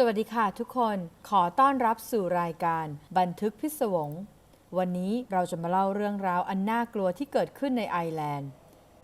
สวัสดีค่ะทุกคนขอต้อนรับสู่รายการบันทึกพิศวง วันนี้เราจะมาเล่าเรื่องราวอันน่ากลัวที่เกิดขึ้นในไอร์แลนด์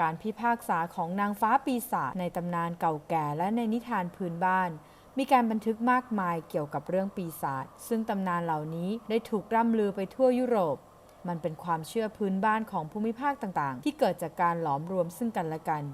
การพิพากษาของนางฟ้าปีศาจในตำนานเก่าแก่และในนิทานพื้นบ้าน มีการบันทึกมากมายเกี่ยวกับเรื่องปีศาจซึ่งตำนานเหล่านี้ได้ถูกร่ำลือไปทั่วยุโรป มันเป็นความเชื่อพื้นบ้านของภูมิภาคต่างๆ ที่เกิดจากการหลอมรวมซึ่งกันและกัน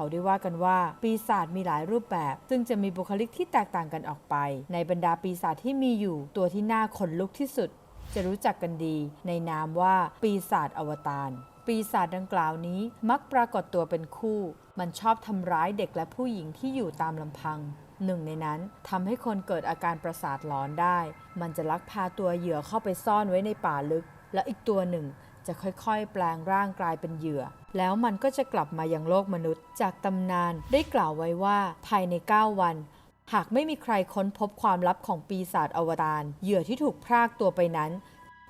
เขาได้ว่ากันว่า ปีศาจมีหลายรูปแบบ ซึ่งจะมีบุคลิกที่แตกต่างกันออกไป ในบรรดาปีศาจที่มีอยู่ ตัวที่น่าขนลุกที่สุด จะรู้จักกันดี ในนามว่าปีศาจอวตารปีศาจดังกล่าวนี้มักปรากฏตัวเป็นคู่ มันชอบทำร้ายเด็กและผู้หญิงที่อยู่ตามลำพังหนึ่งในนั้นทำให้คนเกิดอาการประสาทหลอนได้ มันจะลักพาตัวเหยื่อเข้าไปซ่อนไว้ในป่าลึก และอีกตัวหนึ่ง จะค่อยๆ แปลงร่างกลายเป็นเหยื่อ แล้วมันก็จะกลับมายังโลกมนุษย์ จากตำนานได้กล่าวไว้ว่าภายใน 9 วัน หากไม่มีใครค้นพบความลับของปีศาจอวตารเหยื่อที่ถูกพรากตัวไปนั้น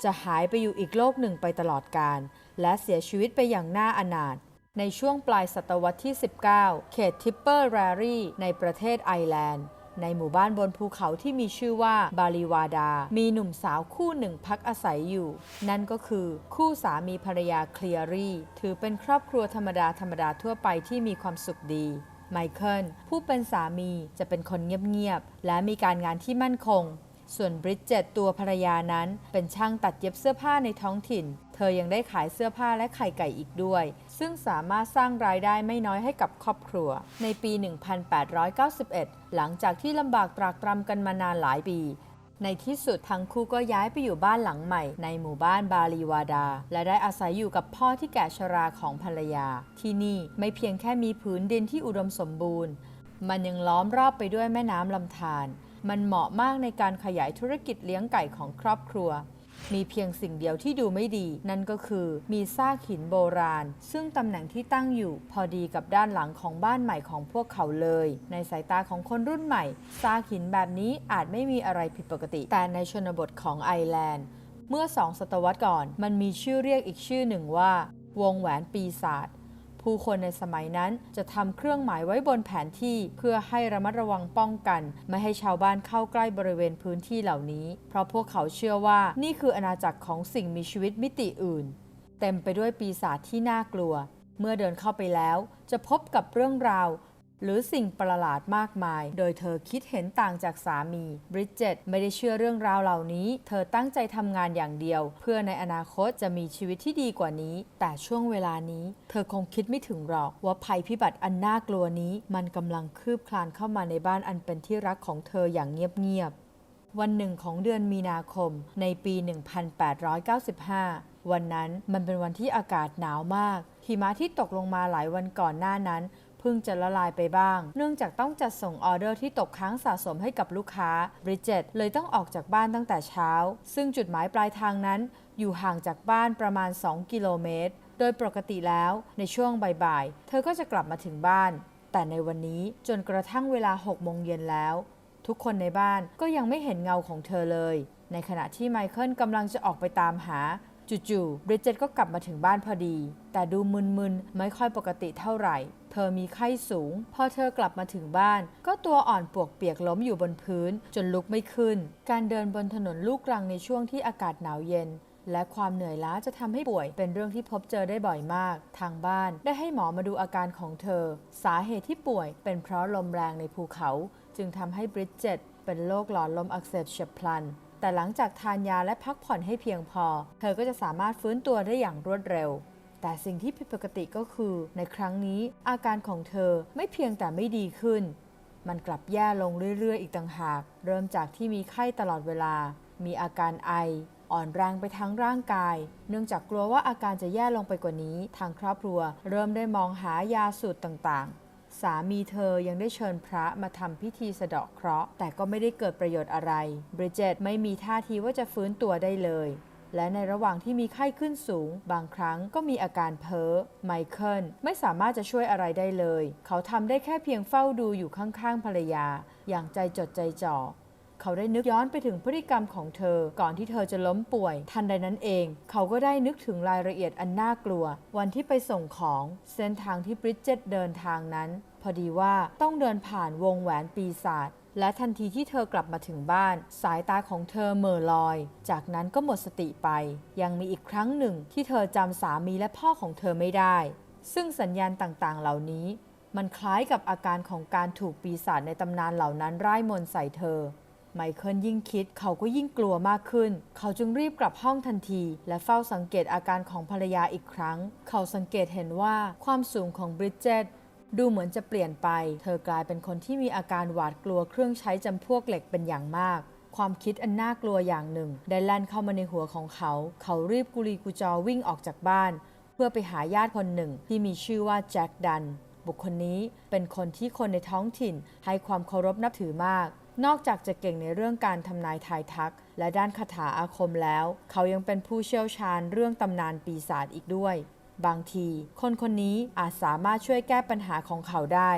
จะหายไปอยู่อีกโลกหนึ่งไปตลอดกาลและเสียชีวิตไปอย่างน่าอนาถในช่วงปลายศตวรรษที่ 19 เขตทิปเปอร์แรรี่ในประเทศไอร์แลนด์ ในหมู่บ้านบนภูเขาที่มีชื่อว่าบาลีวาดา มีหนุ่มสาวคู่หนึ่งพักอาศัยอยู่ นั่นก็คือคู่สามีภรรยาเคลียรี่ ถือเป็นครอบครัวธรรมดาธรรมดาทั่วไปที่มีความสุขดีไมเคิลผู้เป็นสามีจะเป็นคนเงียบๆและมีการงานที่มั่นคง ส่วนบริดเจตตัวภรรยานั้นเป็นช่างตัดเย็บเสื้อผ้าในท้องถิ่น เธอยังได้ขายเสื้อผ้าและไข่ไก่อีกด้วย ซึ่งสามารถสร้างรายได้ไม่น้อยให้กับครอบครัว ในปี 1891 หลังจากที่ลำบากตรากตรำกันมานานหลายปี ในที่สุดทั้งคู่ก็ย้ายไปอยู่บ้านหลังใหม่ ในหมู่บ้านบาลีวาดา และได้อาศัยอยู่กับพ่อที่แก่ชราของภรรยา ที่นี่ไม่เพียงแค่มีผืนดินที่อุดมสมบูรณ์ มันยังล้อมรอบไปด้วยแม่น้ำลำธาร มันเหมาะมากในการขยายธุรกิจเลี้ยงไก่ของครอบครัว มีเพียงสิ่งเดียวที่ดูไม่ดี นั่นก็คือมีซากหินโบราณ ซึ่งตำแหน่งที่ตั้งอยู่ พอดีกับด้านหลังของบ้านใหม่ของพวกเขาเลย ในสายตาของคนรุ่นใหม่ซากหินแบบนี้อาจไม่มีอะไรผิดปกติ แต่ในชนบทของไอร์แลนด์ เมื่อสองศตวรรษก่อน มันมีชื่อเรียกอีกชื่อหนึ่งว่า วงแหวนปีศาจ ผู้คนในสมัยนั้นจะทำเครื่องหมายไว้บนแผนที่เพื่อให้ระมัดระวังป้องกัน ไม่ให้ชาวบ้านเข้าใกล้บริเวณพื้นที่เหล่านี้ เพราะพวกเขาเชื่อว่านี่คืออาณาจักรของสิ่งมีชีวิตมิติอื่น เต็มไปด้วยปีศาจที่น่ากลัว เมื่อเดินเข้าไปแล้ว จะพบกับเรื่องราว หรือสิ่งประหลาดมากมาย โดยเธอคิดเห็นต่างจากสามี บริดเจตไม่ได้เชื่อเรื่องราวเหล่านี้ เธอตั้งใจทำงานอย่างเดียว เพื่อในอนาคตจะมีชีวิตที่ดีกว่านี้ แต่ช่วงเวลานี้ เธอคงคิดไม่ถึงหรอก ว่าภัยพิบัติอันน่ากลัวนี้ มันกำลังคืบคลานเข้ามาในบ้านอันเป็นที่รักของเธออย่างเงียบๆ วันหนึ่งของเดือนมีนาคม ในปี 1895วันนั้นมันเป็นวันที่อากาศหนาวมาก หิมะที่ตกลงมาหลายวันก่อนหน้านั้น เพิ่งจะละลายไปบ้าง เนื่องจากต้องจัดส่งออเดอร์ที่ตกค้างสะสมให้กับลูกค้าบริดเจตเลยต้องออกจากบ้านตั้งแต่เช้า ซึ่งจุดหมายปลายทางนั้น อยู่ห่างจากบ้านประมาณ 2 กิโลเมตร โดยปกติแล้วในช่วงบ่ายๆ เธอก็จะกลับมาถึงบ้าน แต่ในวันนี้จนกระทั่งเวลา6โมงเย็นแล้ว ทุกคนในบ้านก็ยังไม่เห็นเงาของเธอเลย ในขณะที่ไมเคิลกำลังจะออกไปตามหา จู่ๆบริเจตก็กลับมาถึงบ้านพอดี แต่ดูมึนๆ ไม่ค่อยปกติเท่าไหร่ เธอมีไข้สูง พอเธอกลับมาถึงบ้าน ก็ตัวอ่อนปวกเปียกล้มอยู่บนพื้น จนลุกไม่ขึ้น การเดินบนถนนลูกรังในช่วงที่อากาศหนาวเย็นและความเหนื่อยล้าจะทำให้ป่วย เป็นเรื่องที่พบเจอได้บ่อยมาก ทางบ้านได้ให้หมอมาดูอาการของเธอ สาเหตุที่ป่วย เป็นเพราะลมแรงในภูเขา จึงทำให้บริดเจตเป็นโรคหลอดลมอักเสบเฉียบพลัน แต่หลังจากทานยาและพักผ่อนให้เพียงพอ เธอก็จะสามารถฟื้นตัวได้อย่างรวดเร็ว แต่สิ่งที่ผิดปกติก็คือ ในครั้งนี้อาการของเธอไม่เพียงแต่ไม่ดีขึ้น มันกลับแย่ลงเรื่อยๆ อีกต่างหาก เริ่มจากที่มีไข้ตลอดเวลา มีอาการไอ อ่อนแรงไปทั้งร่างกาย เนื่องจากกลัวว่าอาการจะแย่ลงไปกว่านี้ ทางครอบครัว เริ่มได้มองหายาสูตรต่างๆ สามีเธอยังได้เชิญพระมาทำพิธีสะเดาะเคราะห์ แต่ก็ไม่ได้เกิดประโยชน์อะไร บริเจตไม่มีท่าทีว่าจะฟื้นตัวได้เลย และในระหว่างที่มีไข้ขึ้นสูง บางครั้งก็มีอาการเพ้อ ไมเคิลไม่สามารถจะช่วยอะไรได้เลย เขาทำได้แค่เพียงเฝ้าดูอยู่ข้างๆภรรยา อย่างใจจดใจจ่อเขาได้นึกย้อนไปถึงพฤติกรรมของเธอ ก่อนที่เธอจะล้มป่วย ทันใดนั้นเอง เขาก็ได้นึกถึงรายละเอียดอันน่ากลัว วันที่ไปส่งของ เส้นทางที่บริดเจตเดินทางนั้น พอดีว่าต้องเดินผ่านวงแหวนปีศาจและทันทีที่เธอกลับมาถึงบ้าน สายตาของเธอเหม่อลอย จากนั้นก็หมดสติไป ยังมีอีกครั้งหนึ่งที่เธอจำสามีและพ่อของเธอไม่ได้ ซึ่งสัญญาณต่างๆ เหล่านี้ มันคล้ายกับอาการของการถูกปีศาจในตำนานเหล่านั้นร่ายมนต์ใส่เธอ ไมเคิลยิ่งคิดเขาก็ยิ่งกลัวมากขึ้น เขาจึงรีบกลับห้องทันที และเฝ้าสังเกตอาการของภรรยาอีกครั้ง เขาสังเกตเห็นว่าความสูงของบริดเจต ดูเหมือนจะเปลี่ยนไป เธอกลายเป็นคนที่มีอาการหวาดกลัวเครื่องใช้จำพวกเหล็กเป็นอย่างมากความคิดอันน่ากลัวอย่างหนึ่ง ได้แล่นเข้ามาในหัวของเขา เขารีบกุลีกุจอวิ่งออกจากบ้าน เพื่อไปหาญาติคนหนึ่งที่มีชื่อว่าแจ็คดัน บุคคลนี้เป็นคนที่คนในท้องถิ่นให้ความเคารพนับถือมาก นอกจากจะเก่งในเรื่องการทำนายทายทัก และด้านคาถาอาคมแล้ว เขายังเป็นผู้เชี่ยวชาญเรื่องตำนานปีศาจอีกด้วย บางที คนคนนี้อาจสามารถช่วยแก้ปัญหาของเขาได้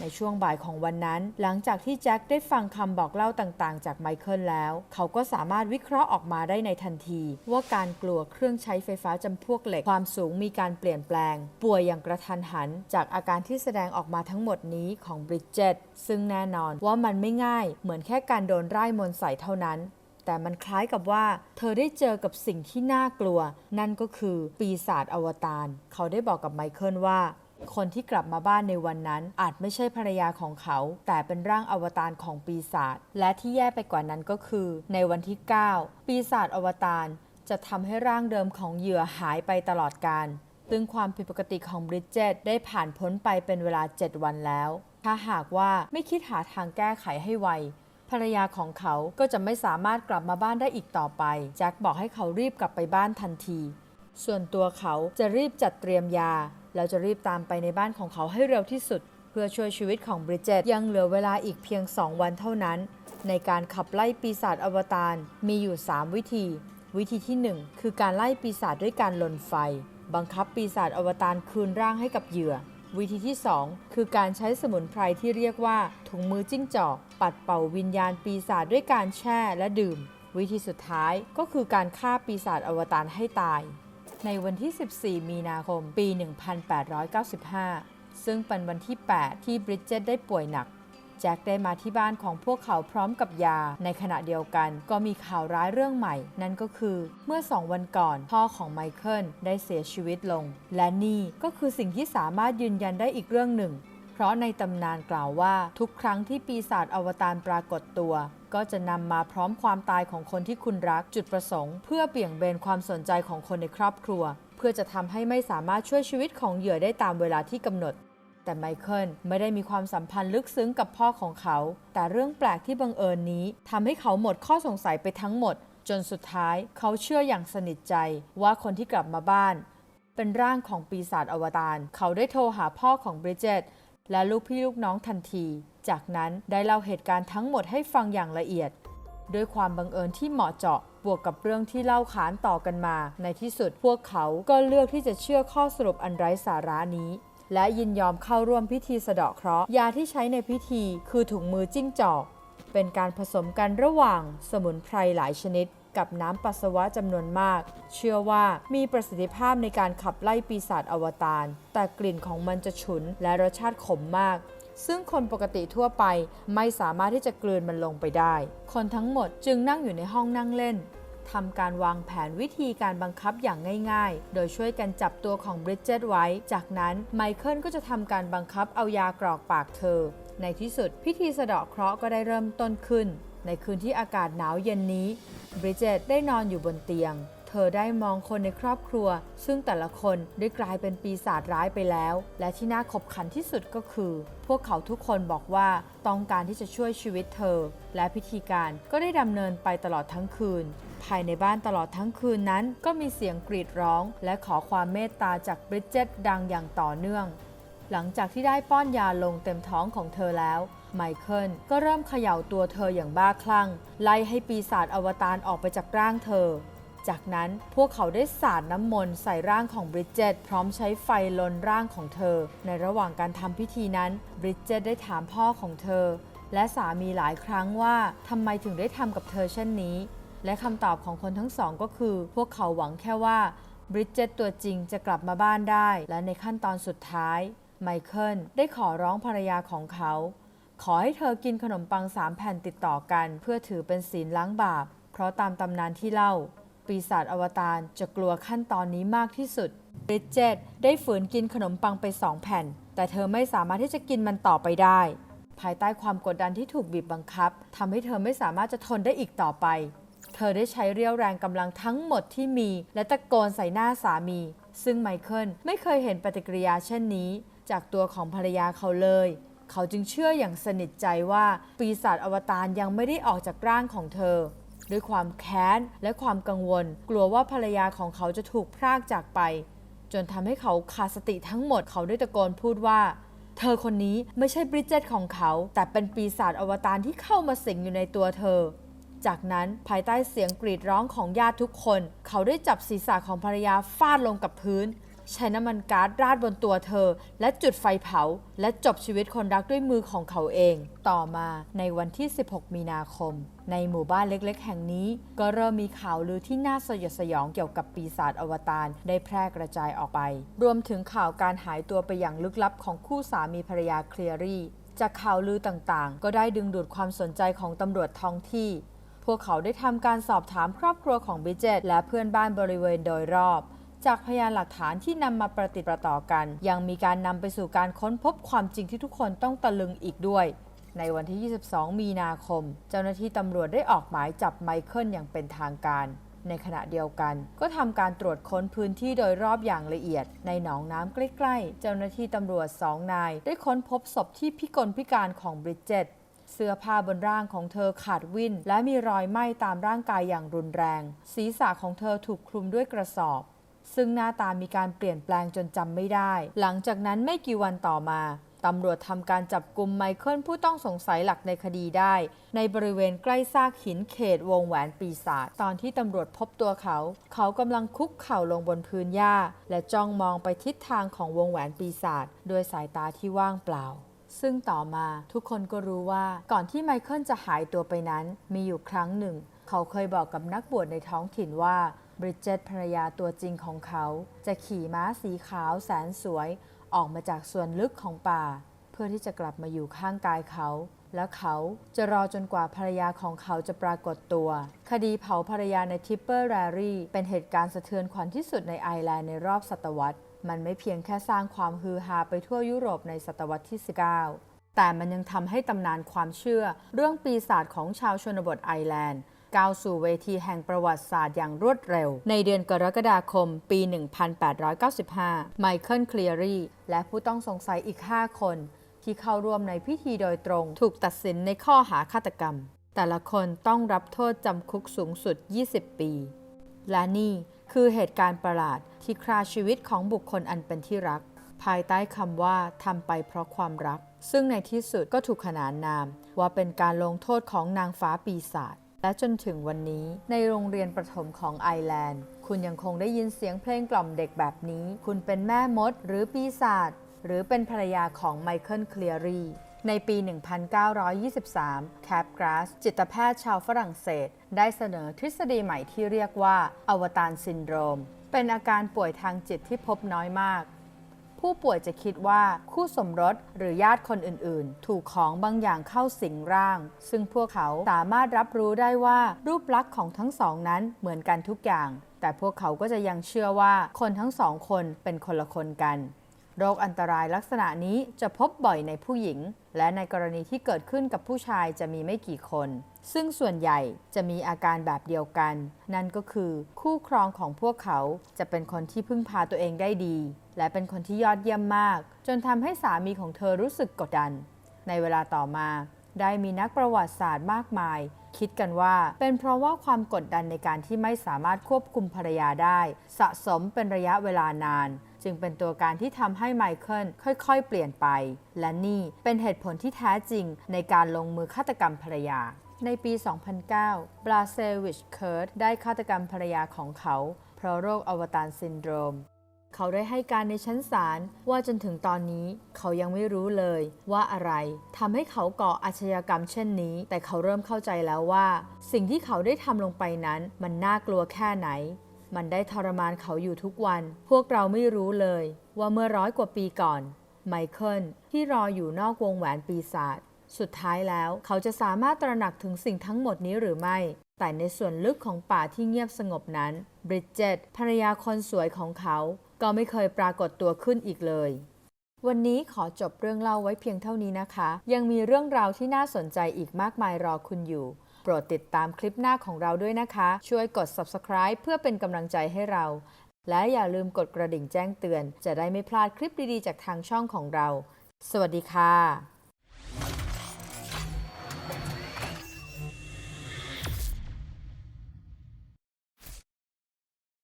ในช่วงบ่ายของวันนั้น หลังจากที่แจ็คได้ฟังคำบอกเล่าต่างๆ จากไมเคิลแล้ว เขาก็สามารถวิเคราะห์ออกมาได้ในทันที ว่าการกลัวเครื่องใช้ไฟฟ้าจำพวกเหล็กความสูงมีการเปลี่ยนแปลง ป่วยอย่างกระทันหัน จากอาการที่แสดงออกมาทั้งหมดนี้ของบริดเจตซึ่งแน่นอนว่ามันไม่ง่าย เหมือนแค่การโดนไร่มนใส่เท่านั้น แต่มันคล้ายกับว่า เธอได้เจอกับสิ่งที่น่ากลัว นั่นก็คือปีศาจอวตาร เขาได้บอกกับไมเคิลว่า คนที่กลับมาบ้านในวันนั้น อาจไม่ใช่ภรรยาของเขา แต่เป็นร่างอวตารของปีศาจ และที่แย่ไปกว่านั้นก็คือ ในวันที่ 9 ปีศาจอวตารจะทำให้ร่างเดิมของเหยื่อหายไปตลอดกาลซึ่งความผิดปกติของบริดเจตได้ผ่านพ้นไปเป็นเวลา 7 วันแล้ว ถ้าหากว่าไม่คิดหาทางแก้ไขให้ไว ภรรยาของเขาก็จะไม่สามารถกลับมาบ้านได้อีกต่อไป แจ็คบอกให้เขารีบกลับไปบ้านทันที ส่วนตัวเขาจะรีบจัดเตรียมยา แล้วจะรีบตามไปในบ้านของเขาให้เร็วที่สุด เพื่อช่วยชีวิตของบริเจตยังเหลือเวลาอีกเพียง 2 วันเท่านั้น ในการขับไล่ปีศาจอวตารมีอยู่ 3 วิธี วิธีที่ 1 คือการไล่ปีศาจด้วยการลนไฟ บังคับปีศาจอวตารคืนร่างให้กับเหยื่อ วิธีที่ 2 คือการใช้สมุนไพรที่เรียกว่าถุงมือจิ้งจอก ปัดเป่าวิญญาณปีศาจด้วยการแช่และดื่ม วิธีสุดท้ายก็คือการฆ่าปีศาจอวตารให้ตาย ในวันที่ 14 มีนาคมปี 1895 ซึ่งเป็นวันที่ 8 ที่บริดเจตได้ป่วยหนัก แจ็คได้มาที่บ้านของพวกเขาพร้อมกับยา ในขณะเดียวกัน ก็มีข่าวร้ายเรื่องใหม่ นั่นก็คือ เมื่อสองวันก่อน พ่อของไมเคิลได้เสียชีวิตลง และนี่ก็คือสิ่งที่สามารถยืนยันได้อีกเรื่องหนึ่ง เพราะในตำนานกล่าวว่า ทุกครั้งที่ปีศาจอวตารปรากฏตัว ก็จะนำมาพร้อมความตายของคนที่คุณรักจุดประสงค์ เพื่อเบี่ยงเบนความสนใจของคนในครอบครัว เพื่อจะทำให้ไม่สามารถช่วยชีวิตของเหยื่อได้ตามเวลาที่กำหนด แต่ไมเคิลไม่ได้มีความสัมพันธ์ลึกซึ้งกับพ่อของเขา แต่เรื่องแปลกที่บังเอิญนี้ทำให้เขาหมดข้อสงสัยไปทั้งหมด จนสุดท้ายเขาเชื่ออย่างสนิทใจว่าคนที่กลับมาบ้าน เป็นร่างของปีศาจอวตาร เขาได้โทรหาพ่อของบริเจตและลูกพี่ลูกน้องทันที จากนั้นได้เล่าเหตุการณ์ทั้งหมดให้ฟังอย่างละเอียด ด้วยความบังเอิญที่เหมาะเจาะ บวกกับเรื่องที่เล่าขานต่อกันมา ในที่สุดพวกเขาก็เลือกที่จะเชื่อข้อสรุปอันไร้สาระนี้ และยินยอมเข้าร่วมพิธีสะเดาะเคราะห์ยาที่ใช้ในพิธีคือถุงมือจิ้งจอก เป็นการผสมกันระหว่างสมุนไพรหลายชนิด กับน้ำปัสสาวะจำนวนมาก เชื่อว่ามีประสิทธิภาพในการขับไล่ปีศาจอวตารแต่กลิ่นของมันจะฉุนและรสชาติขมมากซึ่งคนปกติทั่วไปไม่สามารถที่จะกลืนมันลงไปได้ คนทั้งหมดจึงนั่งอยู่ในห้องนั่งเล่น ทำการวางแผนวิธีการบังคับอย่างง่ายๆ โดยช่วยกันจับตัวของบริดเจตไว้ จากนั้นไมเคิลก็จะทำการบังคับเอายากรอกปากเธอ ในที่สุดพิธีสะเดาะเคราะห์ก็ได้เริ่มต้นขึ้น ในคืนที่อากาศหนาวเย็นนี้บริดเจตได้นอนอยู่บนเตียง เธอได้มองคนในครอบครัว ซึ่งแต่ละคนได้กลายเป็นปีศาจร้ายไปแล้ว และที่น่าขบขันที่สุดก็คือ พวกเขาทุกคนบอกว่าต้องการที่จะช่วยชีวิตเธอ และพิธีการก็ได้ดำเนินไปตลอดทั้งคืน ภายในบ้านตลอดทั้งคืนนั้น ก็มีเสียงกรีดร้อง และขอความเมตตาจากบริดเจตดังอย่างต่อเนื่อง หลังจากที่ได้ป้อนยาลงเต็มท้องของเธอแล้วไมเคิลก็เริ่มเขย่าตัวเธออย่างบ้าคลั่ง ไล่ให้ปีศาจอวตารออกไปจากร่างเธอ จากนั้นพวกเขาได้สาดน้ำมนต์ใส่ร่างของบริดเจตพร้อมใช้ไฟลนร่างของเธอ ในระหว่างการทำพิธีนั้นบริดเจตได้ถามพ่อของเธอ และสามีหลายครั้งว่าทำไมถึงได้ทำกับเธอเช่นนี้ และคำตอบของคนทั้งสองก็คือ พวกเขาหวังแค่ว่าบริดเจตตัวจริงจะกลับมาบ้านได้ และในขั้นตอนสุดท้าย ไมเคิลได้ขอร้องภรรยาของเขา ขอให้เธอกินขนมปังสามแผ่นติดต่อกัน เพื่อถือเป็นศีลล้างบาป เพราะตามตำนานที่เล่า ปีศาจอวตารจะกลัวขั้นตอนนี้มากที่สุดบริดเจตได้ฝืนกินขนมปังไปสองแผ่น แต่เธอไม่สามารถที่จะกินมันต่อไปได้ ภายใต้ความกดดันที่ถูกบีบบังคับทำให้เธอไม่สามารถจะทนได้อีกต่อไป เธอได้ใช้เรี่ยวแรงกำลังทั้งหมดที่มี และตะโกนใส่หน้าสามี ซึ่งไมเคิลไม่เคยเห็นปฏิกิริยาเช่นนี้ จากตัวของภรรยาเขาเลย เขาจึงเชื่ออย่างสนิทใจว่าปีศาจอวตารยังไม่ได้ออกจากร่างของเธอ ด้วยความแค้นและความกังวล กลัวว่าภรรยาของเขาจะถูกพรากจากไป จนทำให้เขาขาดสติทั้งหมดเขาได้ตะโกนพูดว่า เธอคนนี้ไม่ใช่บริดเจตของเขา แต่เป็นปีศาจอวตารที่เข้ามาสิงอยู่ในตัวเธอ จากนั้นภายใต้เสียงกรีดร้องของญาติทุกคน เขาได้จับศีรษะของภรรยาฟาดลงกับพื้น ใช้น้ำมันก๊าซราดบนตัวเธอ และจุดไฟเผา และจบชีวิตคนรักด้วยมือของเขาเอง ต่อมาในวันที่ 16 มีนาคม ในหมู่บ้านเล็กๆ แห่งนี้ ก็เริ่มมีข่าวลือที่น่าสยดสยองเกี่ยวกับปีศาจอวตารได้แพร่กระจายออกไป รวมถึงข่าวการหายตัวไปอย่างลึกลับของคู่สามีภรรยาเคลียรี่ จากข่าวลือต่างๆ ก็ได้ดึงดูดความสนใจของตำรวจท้องที่พวกเขาได้ทำการสอบถามครอบครัวของบิเจตและเพื่อนบ้านบริเวณโดยรอบ จากพยานหลักฐานที่นำมาประติดประต่อกัน ยังมีการนำไปสู่การค้นพบความจริงที่ทุกคนต้องตะลึงอีกด้วย ในวันที่ 22 มีนาคม เจ้าหน้าที่ตำรวจได้ออกหมายจับไมเคิลอย่างเป็นทางการ ในขณะเดียวกัน ก็ทำการตรวจค้นพื้นที่โดยรอบอย่างละเอียด ในหนองน้ำใกล้ๆ เจ้าหน้าที่ตำรวจสองนาย ได้ค้นพบศพที่พิกลพิการของบริดเจตเสื้อผ้าบนร่างของเธอขาดวิ่น และมีรอยไหม้ตามร่างกายอย่างรุนแรง ศีรษะของเธอถูกคลุมด้วยกระสอบ ซึ่งหน้าตามีการเปลี่ยนแปลงจนจำไม่ได้ หลังจากนั้นไม่กี่วันต่อมาตำรวจทำการจับกลุ่มไมเคิลผู้ต้องสงสัยหลักในคดีได้ ในบริเวณใกล้ซากหินเขตวงแหวนปีศาจตอนที่ตำรวจพบตัวเขา เขากำลังคุกเข่าลงบนพื้นหญ้า และจ้องมองไปทิศทางของวงแหวนปีศาจด้วยสายตาที่ว่างเปล่า ซึ่งต่อมาทุกคนก็รู้ว่าก่อนที่ไมเคิลจะหายตัวไปนั้น มีอยู่ครั้งหนึ่ง เขาเคยบอกกับนักบวชในท้องถิ่นว่า บริดเจตภรรยาตัวจริงของเขา จะขี่ม้าสีขาวแสนสวย ออกมาจากส่วนลึกของป่า เพื่อที่จะกลับมาอยู่ข้างกายเขา และเขาจะรอจนกว่าภรรยาของเขาจะปรากฏตัว คดีเผาภรรยาในทิปเปอร์แรรี่ เป็นเหตุการณ์สะเทือนขวัญที่สุดในไอร์แลนด์ในรอบศตวรรษ มันไม่เพียงแค่สร้างความฮือฮาไปทั่วยุโรปในศตวรรษที่ 19 แต่มันยังทำให้ตำนานความเชื่อ เรื่องปีศาจของชาวชนบทไอร์แลนด์ ก้าวสู่เวทีแห่งประวัติศาสตร์อย่างรวดเร็ว ในเดือนกรกฎาคม ปี 1895 ไมเคิลเคลียรีและผู้ต้องสงสัยอีก 5 คน ที่เข้าร่วมในพิธีโดยตรง ถูกตัดสินในข้อหาฆาตกรรม แต่ละคนต้องรับโทษจำคุกสูงสุด 20 ปี และนี่คือเหตุการณ์ประหลาดที่คราชีวิตของบุคคลอันเป็นที่รัก ภายใต้คำว่าทำไปเพราะความรัก ซึ่งในที่สุดก็ถูกขนานนาม ว่าเป็นการลงโทษของนางฟ้าปีศาจ และจนถึงวันนี้ในโรงเรียนประถมของไอร์แลนด์ คุณยังคงได้ยินเสียงเพลงกล่อมเด็กแบบนี้ คุณเป็นแม่มดหรือปีศาจหรือเป็นภรรยาของไมเคิลเคลียรีในปี 1923 แคปกราส จิตแพทย์ชาวฝรั่งเศส ได้เสนอทฤษฎีใหม่ที่เรียกว่า อวตารซินโดรม เป็นอาการป่วยทางจิตที่พบน้อยมาก ผู้ป่วยจะคิดว่าคู่สมรสหรือญาติคนอื่นๆ ถูกของบางอย่างเข้าสิงร่าง ซึ่งพวกเขาสามารถรับรู้ได้ว่ารูปลักษณ์ของทั้งสองนั้นเหมือนกันทุกอย่าง แต่พวกเขาก็จะยังเชื่อว่าคนทั้งสองคนเป็นคนละคนกันโรคอันตรายลักษณะนี้จะพบบ่อยในผู้หญิง และในกรณีที่เกิดขึ้นกับผู้ชายจะมีไม่กี่คน ซึ่งส่วนใหญ่จะมีอาการแบบเดียวกัน นั่นก็คือคู่ครองของพวกเขาจะเป็นคนที่พึ่งพาตัวเองได้ดี และเป็นคนที่ยอดเยี่ยมมาก จนทำให้สามีของเธอรู้สึกกดดัน ในเวลาต่อมา ได้มีนักประวัติศาสตร์มากมาย คิดกันว่าเป็นเพราะว่าความกดดันในการที่ไม่สามารถควบคุมภรรยาได้ สะสมเป็นระยะเวลานานจึงเป็นตัวการที่ทำให้ไมเคิลค่อยๆ เปลี่ยนไป และนี่เป็นเหตุผลที่แท้จริงในการลงมือฆาตกรรมภรรยา ในปี 2009 บราเซวิช เคิร์ตได้ฆาตกรรมภรรยาของเขา เพราะโรคอวตารซินโดรม เขาได้ให้การในชั้นศาลว่าจนถึงตอนนี้เขายังไม่รู้เลยว่าอะไรทำให้เขาก่ออาชญากรรมเช่นนี้ แต่เขาเริ่มเข้าใจแล้วว่า สิ่งที่เขาได้ทำลงไปนั้น มันน่ากลัวแค่ไหน มันได้ทรมานเขาอยู่ทุกวัน พวกเราไม่รู้เลย ว่าเมื่อร้อยกว่าปีก่อน ไมเคิลที่รออยู่นอกวงแหวนปีศาจ สุดท้ายแล้วเขาจะสามารถตระหนักถึงสิ่งทั้งหมดนี้หรือไม่ แต่ในส่วนลึกของป่าที่เงียบสงบนั้น บริดเจตภรรยาคนสวยของเขา ก็ไม่เคยปรากฏตัวขึ้นอีกเลย วันนี้ขอจบเรื่องเล่าไว้เพียงเท่านี้นะคะ ยังมีเรื่องราวที่น่าสนใจอีกมากมายรอคุณอยู่ โปรดติดตามคลิปหน้าของเราด้วยนะคะ ช่วยกด subscribe เพื่อเป็นกำลังใจให้เรา และอย่าลืมกดกระดิ่งแจ้งเตือน จะได้ไม่พลาดคลิปดีๆ จากทางช่องของเรา สวัสดีค่ะ